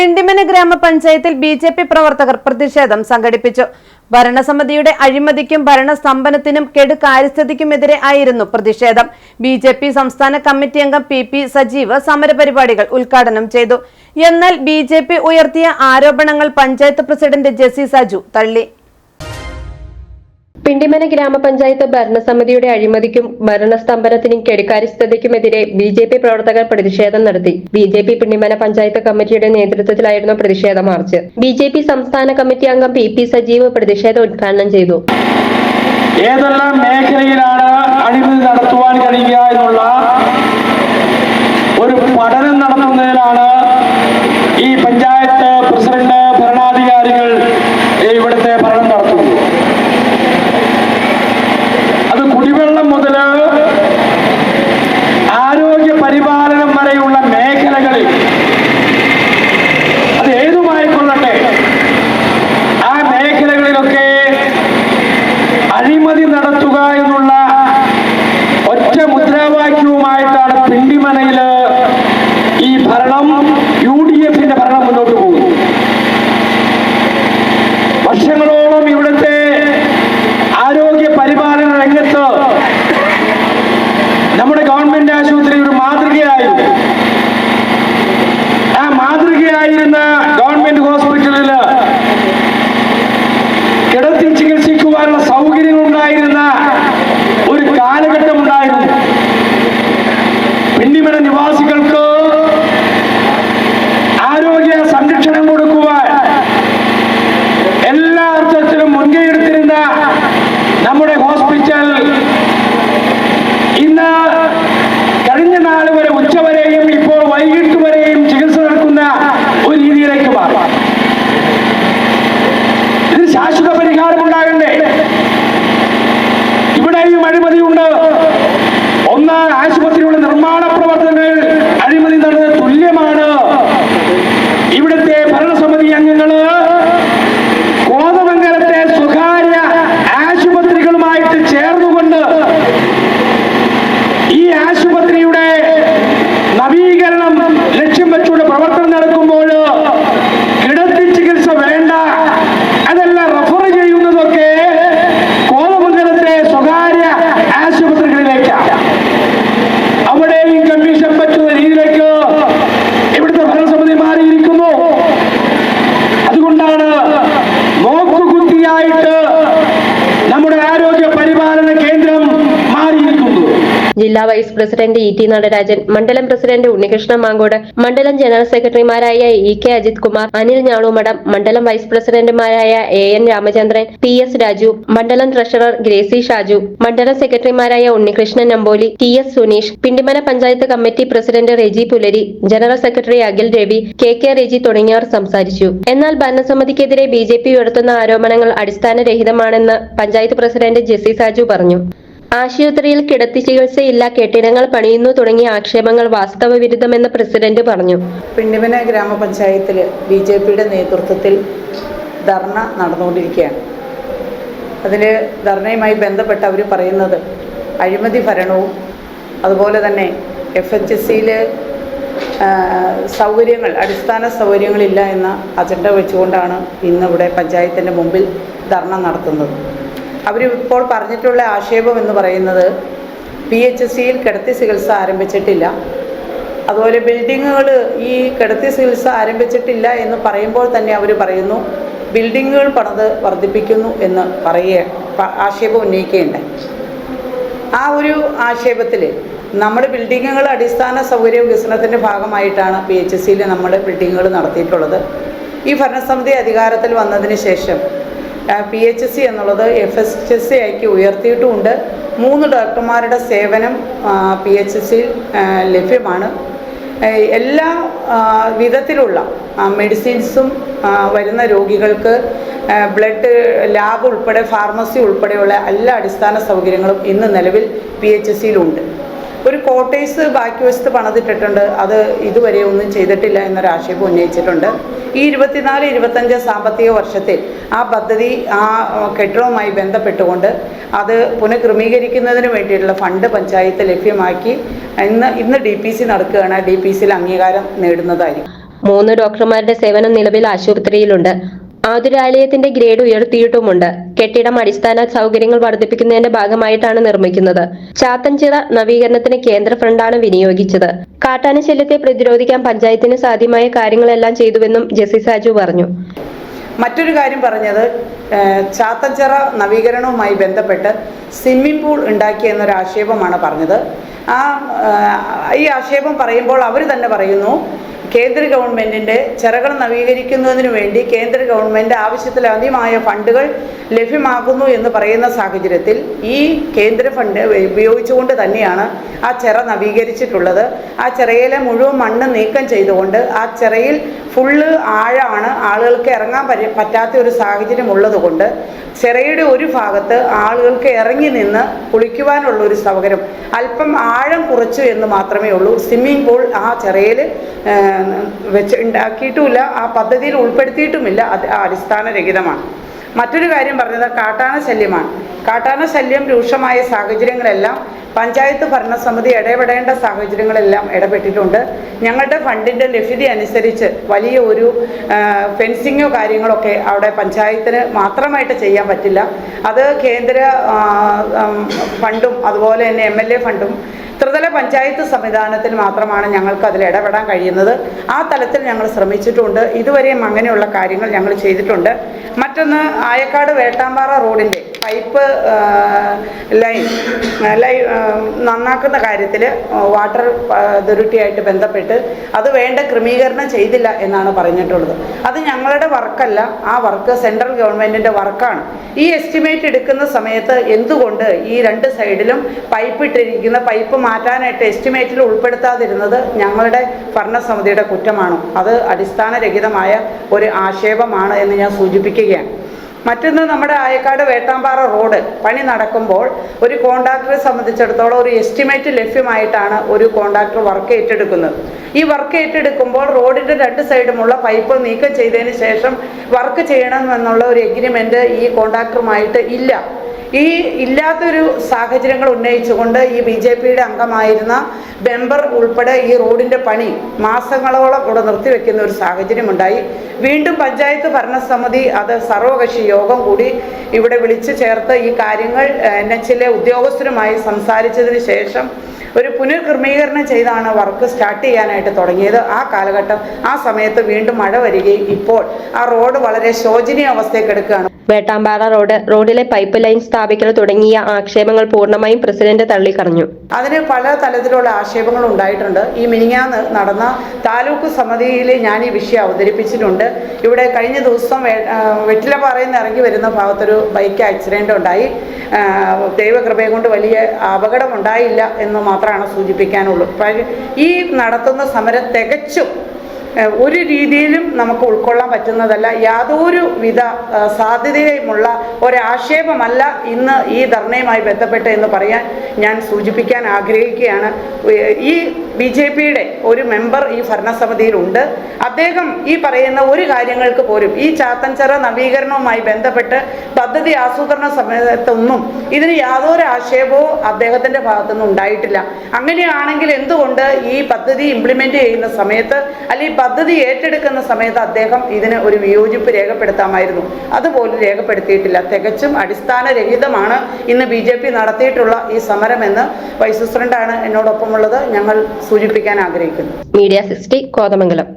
പിണ്ടിമന ഗ്രാമപഞ്ചായത്തിൽ B J P പ്രവർത്തകർ പ്രതിഷേധം സംഘടിപ്പിച്ചു. ഭരണസമിതിയുടെ അഴിമതിക്കും ഭരണസ്തംഭനത്തിനും കെടു കാര്യസ്ഥിതിക്കുമെതിരെ ആയിരുന്നു പ്രതിഷേധം. ബി ജെ പി സംസ്ഥാന കമ്മിറ്റി അംഗം പി പി സജീവ് സമരപരിപാടികൾ ഉദ്ഘാടനം ചെയ്തു. എന്നാൽ ബി ഉയർത്തിയ ആരോപണങ്ങൾ പഞ്ചായത്ത് പ്രസിഡന്റ് ജെസി സജു തള്ളി. പിണ്ടിമന ഗ്രാമപഞ്ചായത്ത് ഭരണസമിതിയുടെ അഴിമതിക്കും ഭരണസ്തംഭനത്തിനും കെടുകാര്യസ്ഥതയ്ക്കുമെതിരെ ബി ജെ പി പ്രവർത്തകർ പ്രതിഷേധം നടത്തി. B J P Pindimana panchayat committee നേതൃത്വത്തിലായിരുന്നു പ്രതിഷേധ മാർച്ച്. ബി ജെ പി സംസ്ഥാന കമ്മിറ്റി അംഗം പി പി സജീവ് പ്രതിഷേധം ഉദ്ഘാടനം ചെയ്തു. ഏതെല്ലാം മേഖലയിലാണ് അഴിമതി നടത്തുവാൻ കഴിയുക എന്നുള്ള ഒരു പഠനം നടത്തുന്നതിലാണ് ഈ പഞ്ചായത്ത് പ്രസിഡന്റ് ഭരണാധികാരികൾ നമ്മുടെ ഗവൺമെന്റ് ആശുപത്രി ഒരു മാതൃകയായിരുന്നു. ആ മാതൃകയായിരുന്ന ശാശ്വത പരിഹാരം ഉണ്ടാകണ്ടേ? ഇവിടെയും അഴിമതിയുണ്ട് ഒന്ന് ജില്ലാ vice president E T Natarajan മണ്ഡലം പ്രസിഡന്റ് ഉണ്ണികൃഷ്ണൻ മാങ്കോട് മണ്ഡലം ജനറൽ സെക്രട്ടറിമാരായ ഇ കെ അജിത് കുമാർ അനിൽ ഞാണുമടം മണ്ഡലം വൈസ് പ്രസിഡന്റുമാരായ A N Ramachandran P S Raju മണ്ഡലം ട്രഷറർ ഗ്രേസി ഷാജു മണ്ഡലം സെക്രട്ടറിമാരായ Unnikrishnan Nampoli T S Suneesh Pindimana panchayat committee president Reji Pulari general secretary Akhil Ravi K K Reji തുടങ്ങിയവർ സംസാരിച്ചു. എന്നാൽ ഭരണസമിതിക്കെതിരെ ബി ജെ പി ഉയർത്തുന്ന ആരോപണങ്ങൾ അടിസ്ഥാനരഹിതമാണെന്ന് പഞ്ചായത്ത് പ്രസിഡന്റ് ജെസി സാജു പറഞ്ഞു. ആശുപത്രിയിൽ കിടത്തി ചികിത്സയില്ല കെട്ടിടങ്ങൾ പണിയുന്നു തുടങ്ങിയ ആക്ഷേപങ്ങൾ വാസ്തവ വിരുദ്ധമെന്ന് പ്രസിഡന്റ് പറഞ്ഞു. പിണ്ടിമന ഗ്രാമപഞ്ചായത്തിൽ ബി ജെ പിയുടെ നേതൃത്വത്തിൽ ധർണ നടന്നുകൊണ്ടിരിക്കുകയാണ്. അതിൽ ധർണയുമായി ബന്ധപ്പെട്ട് അവർ പറയുന്നത് അഴിമതി ഭരണവും അതുപോലെ തന്നെ എഫ് എച്ച് എസ് സിയിൽ സൗകര്യങ്ങൾ അടിസ്ഥാന സൗകര്യങ്ങളില്ല എന്ന അജണ്ട വെച്ചുകൊണ്ടാണ് ഇന്നിവിടെ പഞ്ചായത്തിന്റെ മുമ്പിൽ ധർണ നടത്തുന്നത്. അവർ ഇപ്പോൾ പറഞ്ഞിട്ടുള്ള ആക്ഷേപം എന്ന് പറയുന്നത് പി എച്ച് സിയിൽ കിടത്തി ചികിത്സ ആരംഭിച്ചിട്ടില്ല. അതുപോലെ ബിൽഡിങ്ങുകൾ ഈ കിടത്തി ചികിത്സ ആരംഭിച്ചിട്ടില്ല എന്ന് പറയുമ്പോൾ തന്നെ അവർ പറയുന്നു ബിൽഡിങ്ങുകൾ പണത് വർദ്ധിപ്പിക്കുന്നു എന്ന് പറയുക ആക്ഷേപം ഉന്നയിക്കുകയുണ്ടായി ആ ഒരു ആക്ഷേപത്തിൽ നമ്മൾ ബിൽഡിങ്ങുകൾ അടിസ്ഥാന സൗകര്യ വികസനത്തിന്റെ ഭാഗമായിട്ടാണ് പി എച്ച് സിയിൽ നമ്മൾ ബിൽഡിങ്ങുകൾ നടത്തിയിട്ടുള്ളത്. ഈ ഭരണസമിതി അധികാരത്തിൽ വന്നതിന് ശേഷം പി എച്ച് എസ് സി എന്നുള്ളത് എഫ് എസ് എസ് സി ആക്കി ഉയർത്തിയിട്ടുമുണ്ട്. മൂന്ന് ഡോക്ടർമാരുടെ സേവനം പി എച്ച് എസ് സിയിൽ ലഭ്യമാണ്. എല്ലാ വിധത്തിലുള്ള മെഡിസിൻസും വരുന്ന രോഗികൾക്ക് ബ്ലഡ് ലാബ് ഉൾപ്പെടെ ഫാർമസി ഉൾപ്പെടെയുള്ള എല്ലാ അടിസ്ഥാന സൗകര്യങ്ങളും ഇന്ന് നിലവിൽ പി എച്ച് എസ് സിയിലുണ്ട് ഒരു കോട്ടേഴ്സ് ബാക്കി വശത്ത് പണിതിട്ടിട്ടുണ്ട്. അത് ഇതുവരെ ഒന്നും ചെയ്തിട്ടില്ല എന്നൊരു ഉന്നയിച്ചിട്ടുണ്ട്. ഈ ഇരുപത്തിനാല് ഇരുപത്തഞ്ച് സാമ്പത്തിക വർഷത്തിൽ ആ പദ്ധതി ആ, കെട്ടിടവുമായി ബന്ധപ്പെട്ടുകൊണ്ട് അത് പുനഃക്രമീകരിക്കുന്നതിന് വേണ്ടിയിട്ടുള്ള ഫണ്ട് പഞ്ചായത്ത് ലഭ്യമാക്കി. ഇന്ന് ഇന്ന് ഡി പി സി നടക്കുകയാണ്. ഡി പി സിയിൽ അംഗീകാരം നേടുന്നതായിരിക്കും. മൂന്ന് ഡോക്ടർമാരുടെ സേവനം നിലവിൽ ആശുപത്രിയിലുണ്ട്. ആതുരാലയത്തിന്റെ ഗ്രേഡ് ഉയർത്തിയിട്ടുമുണ്ട്. കെട്ടിടം അടിസ്ഥാന സൗകര്യങ്ങൾ വർദ്ധിപ്പിക്കുന്നതിന്റെ ഭാഗമായിട്ടാണ് നിർമ്മിക്കുന്നത്. ചാത്തൻചിറ നവീകരണത്തിന് കേന്ദ്ര ഫണ്ടാണ് വിനിയോഗിച്ചത്. കാട്ടാന ശല്യത്തെ പ്രതിരോധിക്കാൻ പഞ്ചായത്തിന് സാധ്യമായ കാര്യങ്ങളെല്ലാം ചെയ്തുവെന്നും ജെസി സാജു പറഞ്ഞു. മറ്റൊരു കാര്യം പറഞ്ഞത് ചാത്തഞ്ചിറ നവീകരണവുമായി ബന്ധപ്പെട്ട് സ്വിമ്മിംഗ് പൂൾ ഉണ്ടാക്കി എന്നൊരു ആക്ഷേപമാണ് പറഞ്ഞത്. ആ ഈ ആക്ഷേപം പറയുമ്പോൾ അവർ തന്നെ പറയുന്നു കേന്ദ്ര ഗവൺമെന്റിന്റെ ചിറകൾ നവീകരിക്കുന്നതിന് വേണ്ടി കേന്ദ്ര ഗവൺമെന്റ് ആവശ്യത്തിലധികമായ ഫണ്ടുകൾ ലഭ്യമാക്കുന്നു എന്ന് പറയുന്ന സാഹചര്യത്തിൽ ഈ കേന്ദ്ര ഫണ്ട് ഉപയോഗിച്ചുകൊണ്ട് തന്നെയാണ് ആ ചിറ നവീകരിച്ചിട്ടുള്ളത്. ആ ചിറയിലെ മുഴുവൻ മണ്ണ് നീക്കം ചെയ്തുകൊണ്ട് ആ ചിറയിൽ ഫുള്ള് ആഴമാണ് ആളുകൾക്ക് ഇറങ്ങാൻ പറ്റാത്ത ഒരു സാഹചര്യം ഉള്ളതുകൊണ്ട് ചിറയുടെ ഒരു ഭാഗത്ത് ആളുകൾക്ക് ഇറങ്ങി നിന്ന് കുളിക്കുവാനുള്ള ഒരു സൗകര്യം. അല്പം ആഴം കുറച്ചു എന്ന് മാത്രമേ ഉള്ളൂ. സ്വിമ്മിംഗ് പൂൾ ആ ചിറയിൽ വെച്ച് ഉണ്ടാക്കിയിട്ടുമില്ല ആ പദ്ധതിയിൽ ഉൾപ്പെടുത്തിയിട്ടുമില്ല അത് അടിസ്ഥാനരഹിതമാണ്. മറ്റൊരു കാര്യം പറഞ്ഞത് കാട്ടാന ശല്യമാണ്. കാട്ടാന ശല്യം രൂക്ഷമായ സാഹചര്യങ്ങളെല്ലാം പഞ്ചായത്ത് ഭരണസമിതി ഇടപെടേണ്ട സാഹചര്യങ്ങളെല്ലാം ഇടപെട്ടിട്ടുണ്ട്. ഞങ്ങളുടെ ഫണ്ടിന്റെ ലഭ്യത അനുസരിച്ച് വലിയ ഒരു ഫെൻസിങ്ങോ കാര്യങ്ങളൊക്കെ അവിടെ പഞ്ചായത്തിന് മാത്രമായിട്ട് ചെയ്യാൻ പറ്റില്ല. അത് കേന്ദ്ര ഫണ്ടും അതുപോലെ തന്നെ എം എൽ എ ഫണ്ടും ത്രിതല പഞ്ചായത്ത് സംവിധാനത്തിൽ മാത്രമാണ് ഞങ്ങൾക്ക് അതിൽ ഇടപെടാൻ കഴിയുന്നത്. ആ തലത്തിൽ ഞങ്ങൾ ശ്രമിച്ചിട്ടുണ്ട്. ഇതുവരെയും അങ്ങനെയുള്ള കാര്യങ്ങൾ ഞങ്ങൾ ചെയ്തിട്ടുണ്ട്. മറ്റൊന്ന് ആയക്കാട് വേട്ടാമ്പാറ റോഡിന്റെ പൈപ്പ് ലൈൻ ലൈ നന്നാക്കുന്ന കാര്യത്തിൽ വാട്ടർ അതോറിറ്റിയായിട്ട് ബന്ധപ്പെട്ട് അത് വേണ്ട ക്രമീകരണം ചെയ്തില്ല എന്നാണ് പറഞ്ഞിട്ടുള്ളത്. അത് ഞങ്ങളുടെ വർക്കല്ല ആ വർക്ക് സെൻട്രൽ ഗവൺമെന്റിന്റെ വർക്കാണ്. ഈ എസ്റ്റിമേറ്റ് എടുക്കുന്ന സമയത്ത് എന്തുകൊണ്ട് ഈ രണ്ട് സൈഡിലും പൈപ്പ് ഇട്ടിരിക്കുന്ന പൈപ്പ് മാറ്റാനായിട്ട് എസ്റ്റിമേറ്റിൽ ഉൾപ്പെടുത്താതിരുന്നത് ഞങ്ങളുടെ ഭരണസമിതിയുടെ കുറ്റമാണ്. അത് അടിസ്ഥാനരഹിതമായ ഒരു ആക്ഷേപമാണ് എന്ന് ഞാൻ സൂചിപ്പിക്കുകയാണ്. മറ്റൊന്ന് നമ്മുടെ ആയക്കാട് വേട്ടാമ്പാറ റോഡ് പണി നടക്കുമ്പോൾ ഒരു കോൺട്രാക്ടറെ സംബന്ധിച്ചിടത്തോളം ഒരു എസ്റ്റിമേറ്റ് ലഭ്യമായിട്ടാണ് ഒരു കോൺട്രാക്ടർ വർക്ക് ഏറ്റെടുക്കുന്നത്. ഈ വർക്ക് ഏറ്റെടുക്കുമ്പോൾ റോഡിന്റെ രണ്ട് സൈഡുമുള്ള പൈപ്പ് നീക്കം ചെയ്തതിന് ശേഷം വർക്ക് ചെയ്യണമെന്നുള്ള ഒരു എഗ്രിമെന്റ് ഈ കോൺട്രാക്ടറുമായിട്ട് ഇല്ല. ഈ ഇല്ലാത്തൊരു സാഹചര്യങ്ങൾ ഉന്നയിച്ചുകൊണ്ട് ഈ ബി ജെ പിയുടെ അംഗമായിരുന്ന ബെമ്പർ ഉൾപ്പെടെ ഈ റോഡിന്റെ പണി മാസങ്ങളോളം ഇവിടെ നിർത്തിവെക്കുന്ന ഒരു സാഹചര്യമുണ്ടായി. വീണ്ടും പഞ്ചായത്ത് ഭരണസമിതി അത് സർവകക്ഷി യോഗം കൂടി ഇവിടെ വിളിച്ചു ചേർത്ത് ഈ കാര്യങ്ങൾ എൻ എച്ചിലെ ഉദ്യോഗസ്ഥരുമായി സംസാരിച്ചതിന് ശേഷം ഒരു പുനർക്രമീകരണം ചെയ്താണ് വർക്ക് സ്റ്റാർട്ട് ചെയ്യാനായിട്ട് തുടങ്ങിയത്. ആ കാലഘട്ടം ആ സമയത്ത് വീണ്ടും മഴ വരികയും ഇപ്പോൾ ആ റോഡ് വളരെ ശോചനീയ അവസ്ഥയ്ക്ക് എടുക്കുകയാണ്. വേട്ടാമ്പാറ റോഡ് റോഡിലെ പൈപ്പ് ലൈൻ സ്ഥാപിക്കൽ തുടങ്ങിയ ആക്ഷേപങ്ങൾ പൂർണമായും പ്രസിഡന്റ് തള്ളിക്കറഞ്ഞു. അതിന് പല തലത്തിലുള്ള ആക്ഷേപങ്ങൾ ഉണ്ടായിട്ടുണ്ട്. ഈ മിനിങ്ങാന്ന് നടന്ന താലൂക്ക് സമിതിയിൽ ഞാൻ ഈ വിഷയം അവതരിപ്പിച്ചിട്ടുണ്ട്. ഇവിടെ കഴിഞ്ഞ ദിവസം വെറ്റിലപ്പാറയിൽ നിന്ന് ഇറങ്ങി വരുന്ന ഭാഗത്തൊരു ബൈക്ക് ആക്സിഡന്റ് ഉണ്ടായി. ദൈവകൃപയെ കൊണ്ട് വലിയ അപകടം ഉണ്ടായില്ല എന്ന് മാത്രമാണ് സൂചിപ്പിക്കാനുള്ളൂ. ഈ നടത്തുന്ന സമരം തികച്ചും ഒരു രീതിയിലും നമുക്ക് ഉൾക്കൊള്ളാൻ പറ്റുന്നതല്ല. യാതൊരു വിധ സാധ്യതയുമുള്ള ഒരാക്ഷേപമല്ല ഇന്ന് ഈ ധർണയുമായി ബന്ധപ്പെട്ട് എന്ന് പറയാൻ ഞാൻ സൂചിപ്പിക്കാൻ ആഗ്രഹിക്കുകയാണ്. ഈ ബി ജെ പിയുടെ ഒരു മെമ്പർ ഈ ഭരണസമിതിയിലുണ്ട്. അദ്ദേഹം ഈ പറയുന്ന ഒരു കാര്യങ്ങൾക്ക് പോലും ഈ ചാത്തൻചിറ നവീകരണവുമായി ബന്ധപ്പെട്ട് പദ്ധതി ആസൂത്രണ സമയത്തൊന്നും ഇതിന് യാതൊരു ആക്ഷേപവും അദ്ദേഹത്തിന്റെ ഭാഗത്തുനിന്ന് ഉണ്ടായിട്ടില്ല. അങ്ങനെയാണെങ്കിൽ എന്തുകൊണ്ട് ഈ പദ്ധതി ഇംപ്ലിമെന്റ് ചെയ്യുന്ന സമയത്ത് അല്ലെങ്കിൽ പദ്ധതി ഏറ്റെടുക്കുന്ന സമയത്ത് അദ്ദേഹം ഇതിന് ഒരു വിയോജിപ്പ് രേഖപ്പെടുത്താമായിരുന്നു. അതുപോലും രേഖപ്പെടുത്തിയിട്ടില്ല. തികച്ചും അടിസ്ഥാനരഹിതമാണ് ഇന്ന് ബി ജെ പി നടത്തിയിട്ടുള്ള ഈ സമരമെന്ന് വൈസ് പ്രസിഡന്റാണ് എന്നോടൊപ്പമുള്ളത് ഞങ്ങൾ സൂചിപ്പിക്കാൻ ആഗ്രഹിക്കുന്നു. Media sixty Kothamangalam.